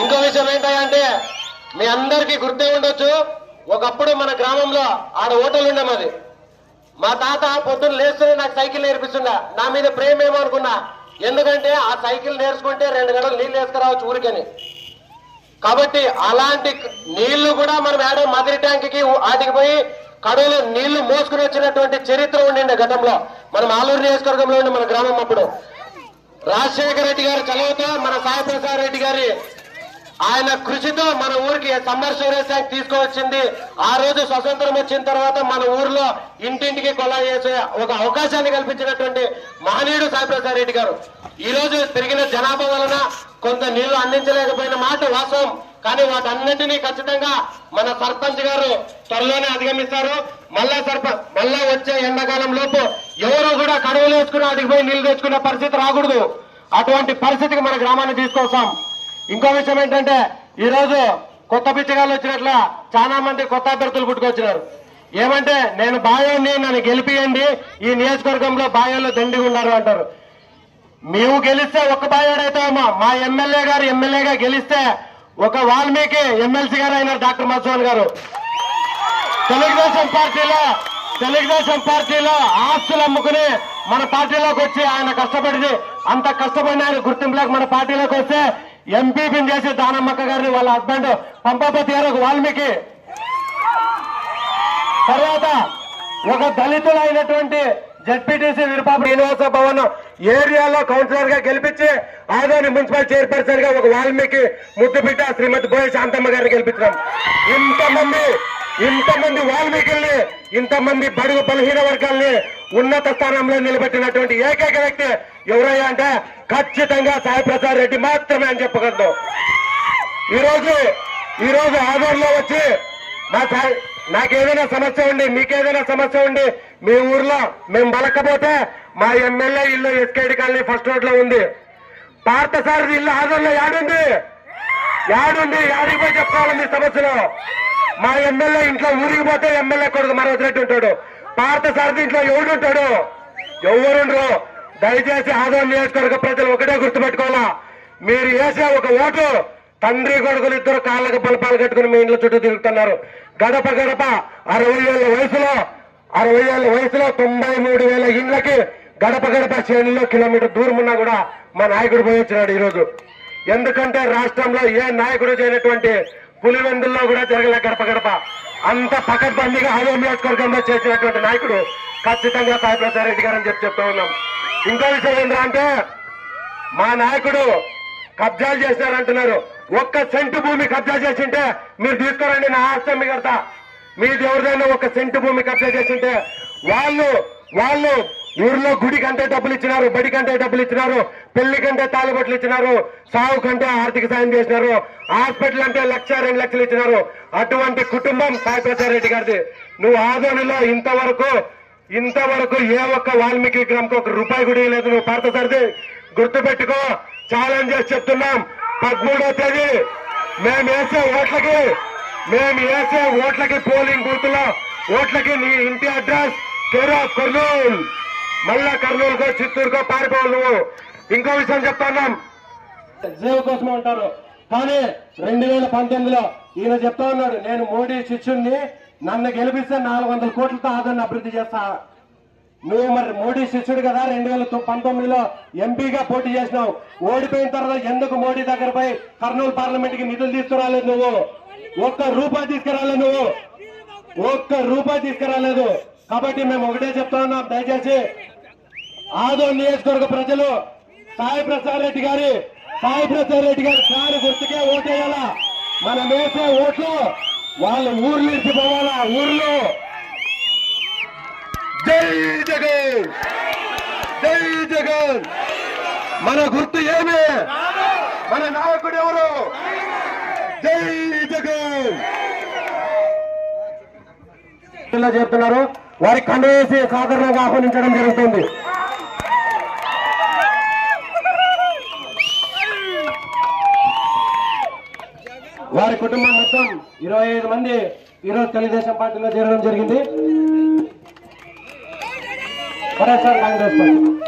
ఇంకో విషయం ఏంటంటే మీ అందరికీ గుర్తే ఉండొచ్చు ఒకప్పుడు మన గ్రామంలో ఆడ హోటల్ ఉండే మాది. మా తాత పొద్దున్న లేస్తూనే నాకు సైకిల్ నేర్పిస్తుందా నా మీద ప్రేమ ఏమో అనుకున్నా. ఎందుకంటే ఆ సైకిల్ నేర్చుకుంటే రెండు గంటలు నీళ్ళు వేసుకురావచ్చు ఊరికని. కాబట్టి అలాంటి నీళ్ళు కూడా మనం ఏడో మదిరి ట్యాంక్కి ఆటికి పోయి కడవలో నీళ్ళు మోసుకుని వచ్చినటువంటి చరిత్ర ఉండిండే గతంలో. మనం ఆలూరు నియోజకవర్గంలో ఉండే మన గ్రామం అప్పుడు. రాజశేఖర రెడ్డి గారి చలవతో మన సాయి ప్రసాద్ రెడ్డి గారి ఆయన కృషితో మన ఊరికి సమ్మర్ స్టోరేజ్ ట్యాంక్ తీసుకువచ్చింది. ఆ రోజు స్వతంత్రం వచ్చిన తర్వాత మన ఊర్లో ఇంటింటికి కొలా చేసే ఒక అవకాశాన్ని కల్పించినటువంటి మహనీయుడు సాయిప్రసాద్ రెడ్డి గారు. ఈ రోజు పెరిగిన జనాభా వలన కొంత నీళ్ళు అందించలేకపోయిన మాట వాస్తవం. కానీ వాటన్నింటినీ ఖచ్చితంగా మన సర్పంచ్ గారు త్వరలోనే అధిగమిస్తారు. మళ్ళా సర్పంచ్ మళ్ళా వచ్చే ఎండాకాలం లోపు ఎవరు కూడా కడువులు వేసుకుని అడిగిపోయి నీళ్ళు తెచ్చుకునే పరిస్థితి రాకూడదు. అటువంటి పరిస్థితికి మన గ్రామాన్ని తీసుకొస్తాం. ఇంకో విషయం ఏంటంటే ఈరోజు కొత్త పిచ్చగాళ్ళు వచ్చినట్ల చాలా మంది కొత్త అభ్యర్థులు పుట్టుకొచ్చినారు. ఏమంటే నేను బాయోని నన్ను గెలిపియండి ఈ నియోజకవర్గంలో బాయోలో దండిగా ఉన్నారు అంటారు. మేము గెలిస్తే ఒక బాయోడైతామా? మా ఎమ్మెల్యే గారు ఎమ్మెల్యేగా గెలిస్తే ఒక వాల్మీకి ఎమ్మెల్సీ గారు అయినారు డాక్టర్ మధుసూన్ గారు. తెలుగుదేశం పార్టీలో తెలుగుదేశం పార్టీలో ఆస్తులు అమ్ముకుని మన పార్టీలోకి వచ్చి ఆయన కష్టపడింది. అంత కష్టపడిన ఆయన గుర్తింపులకు మన పార్టీలోకి వస్తే ఎంపీపీని చేసి దానమ్మక్క గారిని వాళ్ళ హస్బెండ్ పంపాపతి గారు ఒక వాల్మీకి. తర్వాత ఒక దళితులు అయినటువంటి జడ్పీటీసీ విరుపాపు శ్రీనివాస భవన్ ఏరియాలో కౌన్సిలర్గా గెలిపించి ఆదోని మున్సిపల్ చైర్పర్సన్గా ఒక వాల్మీకి ముద్దుబిడ్డ శ్రీమతి బోయ శాంతమ్మ గారిని గెలిపించడం. ఇంతమంది ఇంతమంది వాల్మీకుల్ని ఇంతమంది బడుగు బలహీన వర్గాల్ని ఉన్నత స్థానంలో నిలబెట్టినటువంటి ఏకైక వ్యక్తి ఎవరయ్యా అంటే ఖచ్చితంగా సాయి ప్రసాద్ రెడ్డి మాత్రమే అని చెప్పగలను ఈరోజు ఈరోజు ఈ వచ్చి మా సాయి నాకేదైనా సమస్య ఉండి మీకేదైనా సమస్య ఉండి మీ ఊర్లో మేము బలకపోతే మా ఎమ్మెల్యే ఇల్లు ఎస్కేడి కాలనీ ఫస్ట్ రోడ్లో ఉంది. పార్థసారథి ఇల్లు ఆదోళనలో యాడుంది? యాడుంది? యాడికి పోయి చెప్పుకోవాలి మీ సమస్యలు మా ఎమ్మెల్యే ఇంట్లో ఊరికి పోతే ఎమ్మెల్యే కొడుకు మరో రెడ్డి ఉంటాడు. పార్థసారథి ఇంట్లో ఎవడు ఉంటాడు ఎవరుండ్రు? దయచేసి ఆదోళన నియోజకవర్గ ప్రజలు ఒకటే గుర్తుపెట్టుకోవాలా. మీరు వేసే ఒక ఓటు తండ్రి కొడుకులు ఇద్దరు కాళ్ళకు బలపాలు కట్టుకుని మీ ఇంట్లో చుట్టూ తిరుగుతున్నారు. గడప గడప అరవై ఏళ్ళ వయసులో అరవై ఏళ్ళ వయసులో తొంభై మూడు వేల ఇండ్లకి గడప గడప శ్రేణిలో కిలోమీటర్ దూరం ఉన్నా కూడా మా నాయకుడు పోయి వచ్చినాడు ఎందుకంటే రాష్ట్రంలో ఏ నాయకుడు చేయనటువంటి పులివెందుల్లో కూడా జరగలే గడప గడప. అంత పకడ్బందీగా ఆదో నియోజకవర్గంలో చేసినటువంటి నాయకుడు ఖచ్చితంగా సాయి ప్రసాద్ రెడ్డి గారు అని చెప్పి చెప్తా ఉన్నాం. ఇంకో విషయం ఏంటంటే అంటే మా నాయకుడు కబ్జాలు చేశారంటున్నారు. ఒక్క సెంటు భూమి కబ్జా చేసింటే మీరు తీసుకోరండి నా ఆస్తి మిగతా మీది ఎవరిదైనా ఒక సెంటు భూమి కబ్జా చేసింటే వాళ్ళు వాళ్ళు ఊర్లో గుడి కంటే డబ్బులు ఇచ్చినారు బడి కంటే డబ్బులు ఇచ్చినారు పెళ్ళి కంటే తాలిబొట్లు ఇచ్చినారు సాగు కంటే ఆర్థిక సాయం చేసినారు హాస్పిటల్ అంటే లక్ష రెండు లక్షలు ఇచ్చినారు. అటువంటి కుటుంబం సాయి ప్రసాద్ రెడ్డి గారిది. నువ్వు ఆదోనిలో ఇంతవరకు ఇంతవరకు ఏ ఒక్క వాల్మీకి విగ్రహంకి ఒక రూపాయి కూడా లేదు నువ్వు పార్థసారథి గుర్తుపెట్టుకో. ఛాలెంజ్ చేసి చెప్తున్నాం. పదమూడో తేదీ. మేము వేసే ఓట్లకి మేము వేసే ఓట్లకి పోలింగ్ బూత్లో ఓట్లకి నీ ఇంటి అడ్రస్ కేర్ ఆఫ్ కర్నూలు. మళ్ళా కర్నూలుకో చిత్తూరుకో పారిపోవాలి నువ్వు. ఇంకో విషయం చెప్తున్నాం సేవ కోసం అంటారు. కానీ రెండు వేల పంతొమ్మిదిలో ఈయన చెప్తా ఉన్నాడు నేను మోడీ శిష్యుణ్ణి నన్ను గెలిపిస్తే నాలుగు వందల కోట్లతో ఆదరణ అభివృద్ధి చేస్తా. నువ్వు మరి మోడీ శిష్యుడు కదా రెండు వేల పంతొమ్మిదిలో ఎంపీగా పోటీ చేసినావు. ఓడిపోయిన తర్వాత ఎందుకు మోడీ దగ్గర పోయి కర్నూలు పార్లమెంట్కి నిధులు తీసుకురాలేదు నువ్వు? ఒక్క రూపాయి తీసుకురాలేదు నువ్వు. ఒక్క రూపాయి తీసుకురాలేదు. కాబట్టి మేము ఒకటే చెప్తా ఉన్నాం దయచేసి ఆదో నియోజకవర్గ ప్రజలు సాయి ప్రసాద్ రెడ్డి గారి సాయి ప్రసాద్ రెడ్డి గారి కారు గుర్తుకే ఓటేయాలా? మనం వేసే ఓట్లు వాళ్ళ ఊర్లు నుంచి పోవాలా? ఊర్లో. జై జగన్! జై జగన్! మన గుర్తు ఏమి? మన నాయకుడు ఎవరు? జై జగన్! చెప్తున్నారు. వారి కండ వేసి సాధారణంగా ఆహ్వానించడం జరుగుతుంది. వారి కుటుంబం మొత్తం ఇరవై ఐదు మంది ఈరోజు తెలుగుదేశం పార్టీలో చేరడం జరిగింది. YSR congress party.